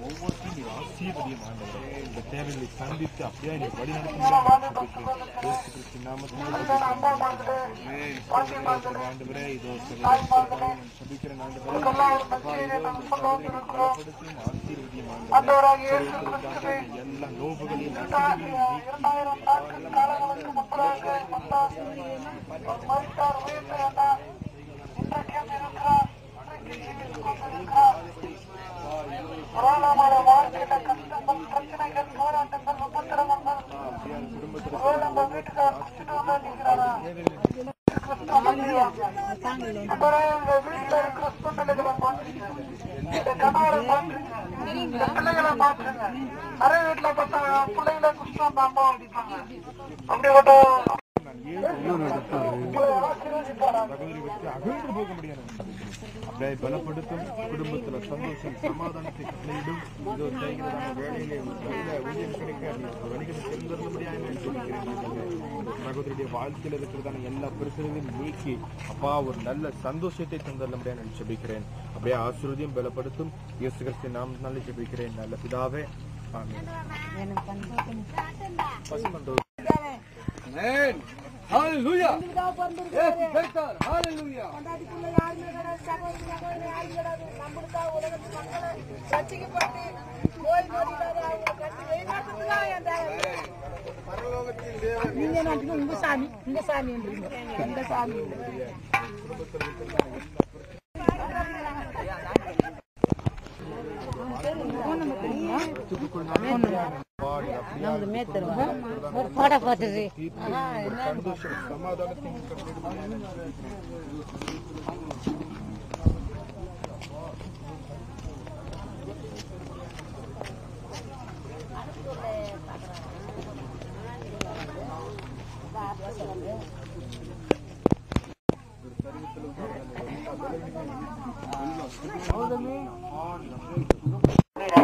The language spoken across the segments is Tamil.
ஒவ்வொருத்தையும் ஆசிரியதையும் ஆண்டவரே இந்த தேவைகளை சந்தித்து அப்படியே நீ வழி நடத்துகிறேன் ஆண்டவரே இதோ சபிக்கிறேன் ஆண்டவரே எல்லா நோபுகளையும் இருக்கிறார் அப்பா, இதோ இந்த சகோதரியை பலப்படுத்தும் நிறைய வீட்டுல பார்த்தா குடிச்சா அந்த அம்மா அடிப்பாங்க அப்படிப்பட்ட சகோதரி வச்சு அகன்று போக முடியாது அப்படியே பலப்படுத்தும் குடும்பத்துல சந்தோஷம் சமாதானத்தை கட்டளையிடும். இதோ செய்கிறதான வேலையிலே நல்ல ஊதியம் கிடைக்க வணிகம் தெரிந்தது முடியாது சகோதரியுடைய வாழ்க்கையில் இருக்கிறதான எல்லா பிரச்சனைகளையும் நீக்கி அப்பா ஒரு நல்ல சந்தோஷத்தை தந்தரல முடியாது ஜெபிக்கிறேன். அப்படியே ஆசீர்வதியும் பலப்படுத்தும். இயேசு கிறிஸ்து நாம் நல்ல ஜெபிக்கிறேன். நல்ல பிதாவே ஆமென். பசுமந்தோ நீங்க நாட்டுக்கு உங்க சாமி இந்த சாமி இந்த சாமி போட போட்டுது சந்தோஷம் சமாதானத்தையும் கட்டளையிடும்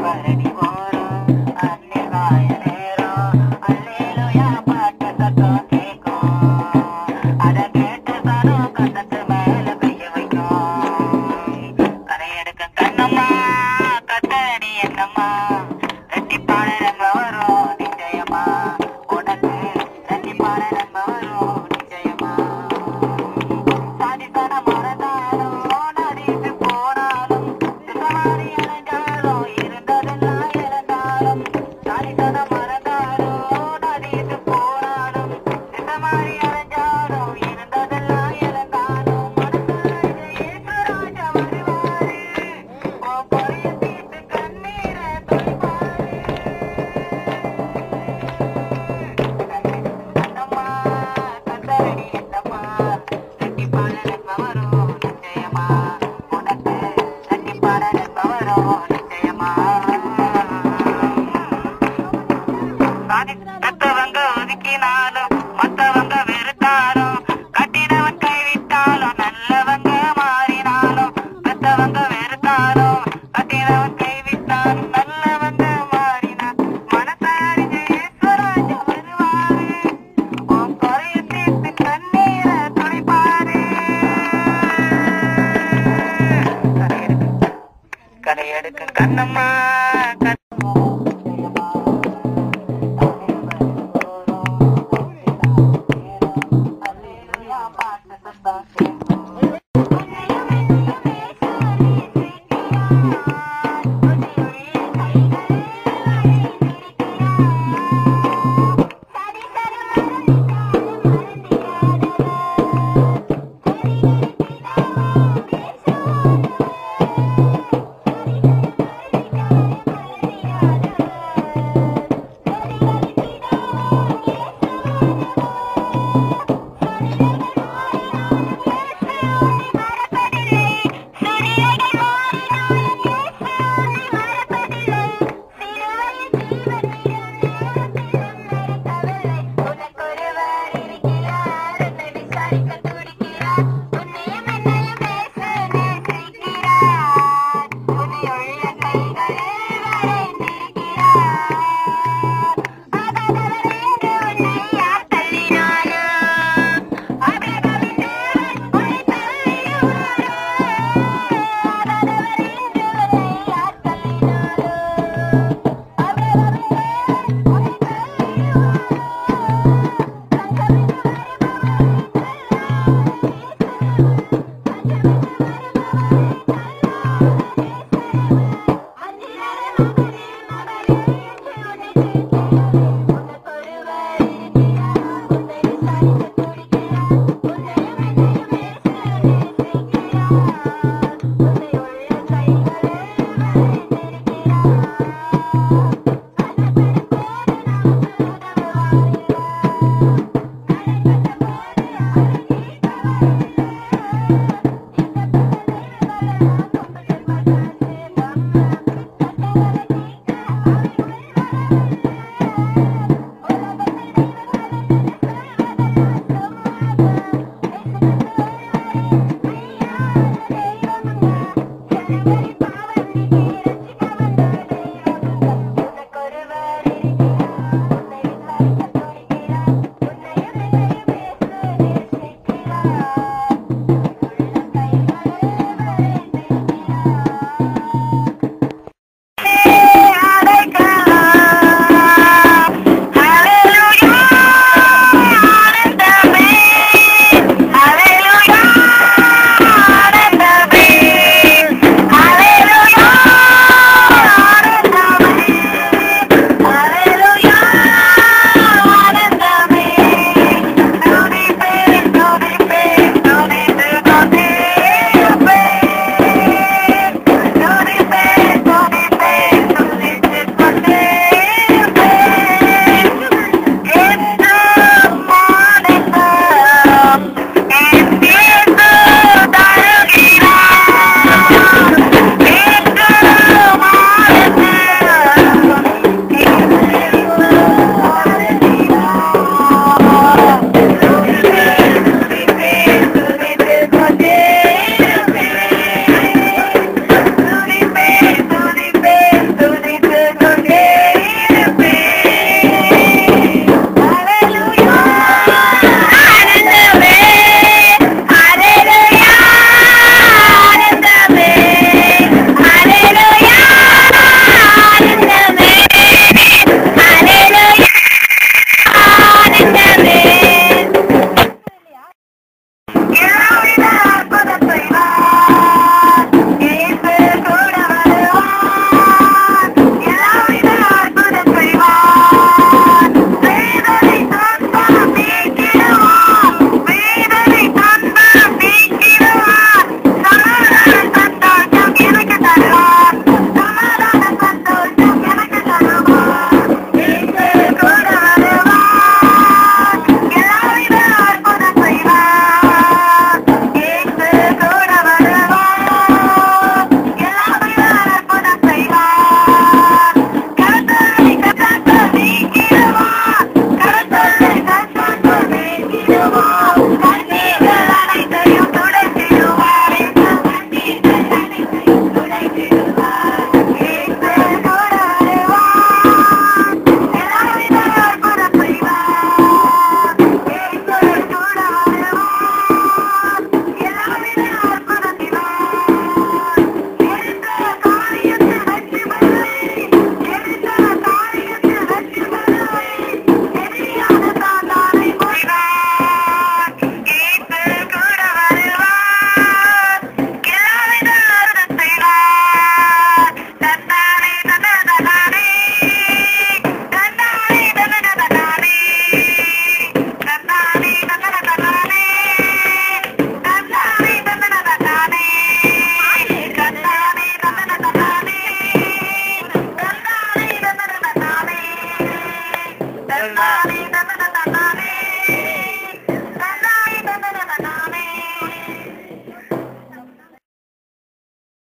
மத்தவங்க cara.